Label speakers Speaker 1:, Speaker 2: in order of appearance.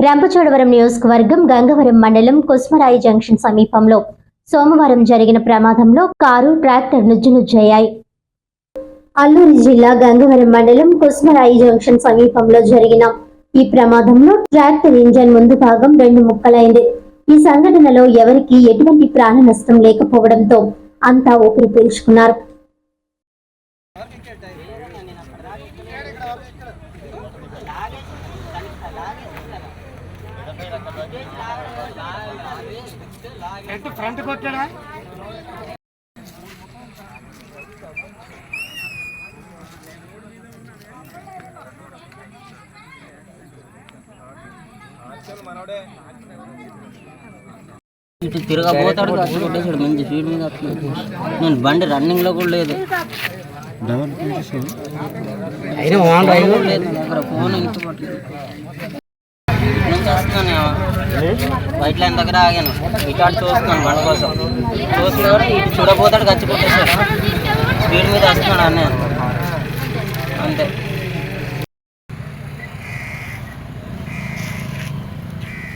Speaker 1: రంపచోడవరం నియోజకవర్గం గంగవరం మండలం కుస్మరాయి జంక్షన్ సమీపంలో సోమవారం జరిగిన ప్రమాదంలో కారు ట్రాక్టర్ నుజ్జునుజ్జయ్యాయి అల్లూరి జిల్లా గంగవరం మండలం కుస్మరాయి జంక్షన్ సమీపంలో జరిగిన ఈ ప్రమాదంలో ట్రాక్టర్ ఇంజన్ ముందు భాగం రెండు ముక్కలైంది ఈ సంఘటనలో ఎవరికి ఎటువంటి ప్రాణ నష్టం లేకపోవడంతో అంతా ఊపిరి పీల్చుకున్నారు
Speaker 2: ఫ్రంట్ కొట్టాడా
Speaker 3: ఇటు తిరగబోతాడు కొట్టేసాడు మంచి స్పీడ్ మీద వస్తున్నాడు. నేను బండి రన్నింగ్లో కూడా లేదు.
Speaker 2: అయినా వాన్
Speaker 3: ఫోన్ కూడా లేదు దగ్గర ఫోన్ ఇంటి పట్టలేదు చూస్తున్నాను వైట్ లైన్ దగ్గర ఆగాను. ఇటు చూస్తున్నాను మన కోసం. చూస్తున్నా ఇటు చూడబోతాడు గచ్చిపోతే స్పీడ్ మీద వస్తున్నాడు అన్నయ్య. అంతే.